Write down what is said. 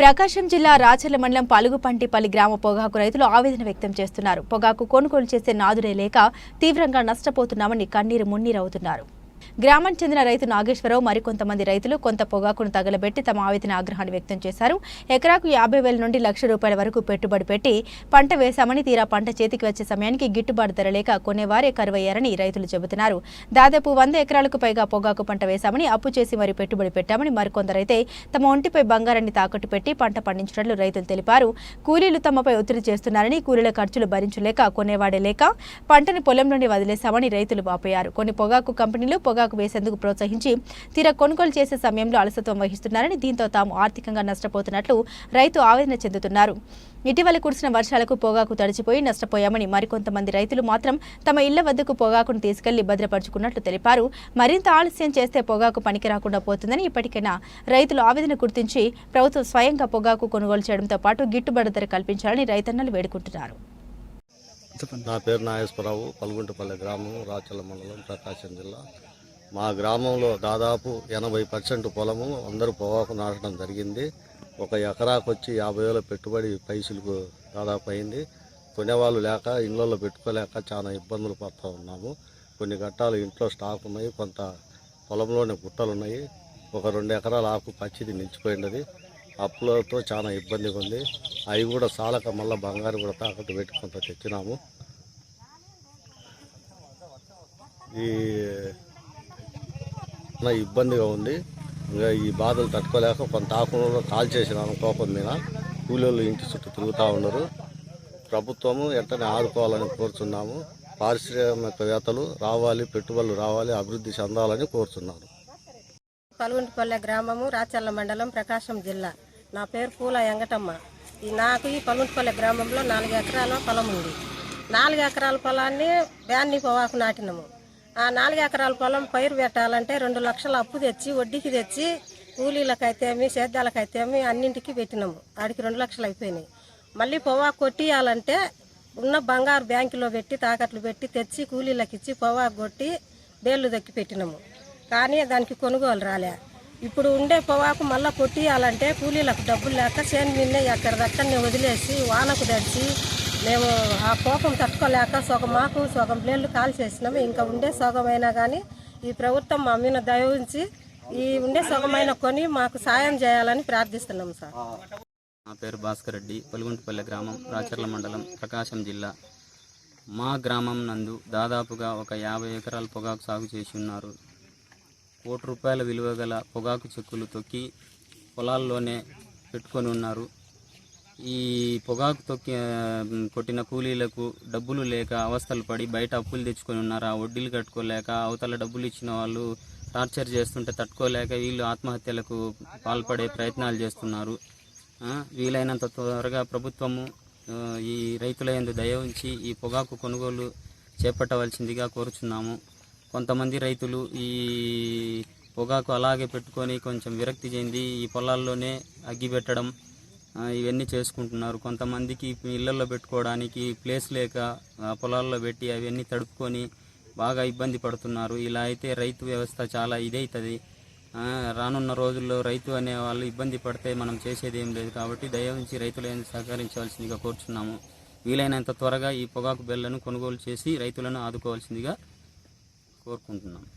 ప్రకాశం జిల్లా రాచర్ల మండలం పలుగుపంటిపల్లి గ్రామ పొగాకు రైతులు ఆవేదన వ్యక్తం చేస్తున్నారు. పొగాకు కొనుగోలు చేసే నాదుడే లేక తీవ్రంగా నష్టపోతున్నామని కన్నీరు మున్నీరవుతున్నారు. గ్రామానికి చెందిన రైతు నాగేశ్వరరావు మరికొంతమంది రైతులు కొంత పొగాకును తగలబెట్టి తమ ఆవేదన ఆగ్రహాన్ని వ్యక్తం చేశారు. ఎకరాకు యాభై వేల నుండి లక్ష రూపాయల వరకు పెట్టుబడి పెట్టి పంట వేశామని తీరా పంట చేతికి వచ్చే సమయానికి గిట్టుబాటు ధర లేక కొనేవారే కరువయ్యారని రైతులు చెబుతున్నారు. దాదాపు వంద ఎకరాలకు పైగా పొగాకు పంట వేశామని అప్పు చేసి మరి పెట్టుబడి పెట్టామని మరికొందరైతే తమ ఒంటిపై బంగారాన్ని తాకట్టు పెట్టి పంట పండించినట్లు రైతులు తెలిపారు. కూలీలు తమపై ఒత్తిడి చేస్తున్నారని కూలీల ఖర్చులు భరించలేక కొనేవాడే లేక పంటని పొలం నుండి వదిలేశామని రైతులు వాపోయారు. కొన్ని పొగాకు కంపెనీలు పొగాకు వేసేందుకు ప్రోత్సహించి తీరా కొనుగోలు చేసే సమయంలో అలసత్వం వహిస్తున్నారని దీంతో తాము ఆర్థికంగా నష్టపోతున్నట్లు రైతు ఆవేదన చెందుతున్నారు. ఇటీవల కురిసిన వర్షాలకు పొగాకు తడిచిపోయి నష్టపోయామని మరికొంతమంది రైతులు మాత్రం తమ ఇళ్ళ వద్దకు పొగాకును తీసుకెళ్ళి భద్రపరుచుకున్నట్లు తెలిపారు. మరింత ఆలస్యం చేస్తే పొగాకు పనికి రాకుండా పోతుందని ఇప్పటికైనా రైతులు ఆవేదన గుర్తించి ప్రభుత్వం స్వయంగా పొగాకు కొనుగోలు చేయడంతో పాటు గిట్టుబాటు ధర కల్పించాలని రైతన్నలు వేడుకుంటున్నారు. నా పేరు నాగేశ్వరరావు పల్గుంటపల్లి గ్రామం రాచల మండలం ప్రకాశం జిల్లా. మా గ్రామంలో దాదాపు ఎనభై పర్సెంట్ పొలము అందరూ పొగాకు నాటడం జరిగింది. ఒక ఎకరాకు వచ్చి యాభై వేల పెట్టుబడి పైసలకు దాదాపు అయింది. కొనేవాళ్ళు లేక ఇళ్ళల్లో పెట్టుకోలేక చాలా ఇబ్బందులు పడుతూ ఉన్నాము. కొన్ని గట్టాలు ఇంట్లో స్టాక్ ఉన్నాయి కొంత పొలంలోనే గుట్టలు ఉన్నాయి. ఒక రెండు ఎకరాల ఆకు పచ్చిది నిలిచిపోయినది. అప్పులతో చాలా ఇబ్బందిగా ఉంది. అవి కూడా సాలక మళ్ళీ బంగారు కూడా తాకట్టు పెట్టి కొంత తెచ్చినాము. ఈ నా ఇబ్బందిగా ఉంది. ఇంకా ఈ బాధలు తట్టుకోలేక కొంత ఆకుండా కాల్ చేసిన కోపం మీద కూలీలు ఇంటి చుట్టూ తిరుగుతూ ఉన్నారు. ప్రభుత్వము వెంటనే ఆదుకోవాలని కోరుతున్నాము పారిశ్రామికవేత్తలు రావాలి పెట్టుబడులు రావాలి అభివృద్ధి చెందాలని కోరుతున్నాను పలుగుంటిపల్లె గ్రామము రాచల్ల మండలం ప్రకాశం జిల్లా. నా పేరు పూల వెంకటమ్మ. నాకు ఈ పలుగుంటిపల్లె గ్రామంలో నాలుగు ఎకరాల పొలం ఉంది. నాలుగు ఎకరాల పొలాన్ని బ్యాన్ని పొవాకు నాటినాము. ఆ నాలుగు ఎకరాల పొలం పైరు పెట్టాలంటే రెండు లక్షల అప్పు తెచ్చి వడ్డీకి తెచ్చి కూలీలకైతేమి సేద్యాలకైతేమి అన్నింటికి పెట్టినాము. ఆడికి రెండు లక్షలు అయిపోయినాయి. మళ్ళీ పొవాకు కొట్టియాలంటే ఉన్న బంగారు బ్యాంకులో పెట్టి తాకట్లు పెట్టి తెచ్చి కూలీలకు ఇచ్చి పొవాకు కొట్టి బేళ్ళు దక్కి పెట్టినాము. కానీ దానికి కొనుగోలు రాలే. ఇప్పుడు ఉండే పొగాకు మళ్ళీ కొట్టియాలంటే కూలీలకు డబ్బులు లేక చేను మిన్నే ఎక్కడ దక్కడనే వదిలేసి వానకు దడిచి మేము ఆ కోపం తట్టుకోలేక సగం మాకు సగం ప్లేన్లు కాల్ చేసినాము ఇంకా ఉండే సగమైనా కానీ ఈ ప్రభుత్వం మా మీద దయ ఉంచి ఈ ఉండే సగమైన కొని మాకు సాయం చేయాలని ప్రార్థిస్తున్నాం సార్. నా పేరు భాస్కర్ రెడ్డి పొలుగుంటిపల్లె గ్రామం రాచర్ల మండలం ప్రకాశం జిల్లా. మా గ్రామం నందు దాదాపుగా ఒక యాభై ఎకరాల పొగాకు సాగు చేసి ఉన్నారు. కోటి రూపాయల విలువ గల పొగాకు చెక్కులు తొక్కి పొలాల్లోనే పెట్టుకొని ఉన్నారు. ఈ పొగాకు తొక్కి కొట్టిన కూలీలకు డబ్బులు లేక అవస్థలు పడి బయట అప్పులు తెచ్చుకొని ఉన్నారు? ఆ వడ్డీలు కట్టుకోలేక అవతల డబ్బులు ఇచ్చిన వాళ్ళు టార్చర్ చేస్తుంటే తట్టుకోలేక వీళ్ళు ఆత్మహత్యలకు పాల్పడే ప్రయత్నాలు చేస్తున్నారు. వీలైనంత త్వరగా ప్రభుత్వము ఈ రైతుల ఎందు దయ ఉంచి ఈ పొగాకు కొనుగోలు చేపట్టవలసిందిగా కోరుచున్నాము. కొంతమంది రైతులు ఈ పొగాకు అలాగే పెట్టుకొని కొంచెం విరక్తి చెంది ఈ పొలాల్లోనే అగ్గి పెట్టడం ఇవన్నీ చేసుకుంటున్నారు. కొంతమందికి ఇళ్ళలో పెట్టుకోవడానికి ప్లేస్ లేక పొలాల్లో పెట్టి అవన్నీ తడుపుకొని బాగా ఇబ్బంది పడుతున్నారు. ఇలా అయితే రైతు వ్యవస్థ చాలా ఇదైతుంది. రానున్న రోజుల్లో రైతు అనే వాళ్ళు ఇబ్బంది పడితే మనం చేసేది ఏం లేదు కాబట్టి దయవుంచి రైతులైన రైతులను సహకరించవలసిందిగా కోరుచున్నాము. వీలైనంత త్వరగా ఈ పొగాకు బెల్లను కొనుగోలు చేసి రైతులను ఆదుకోవాల్సిందిగా కోరుకుంటున్నాము.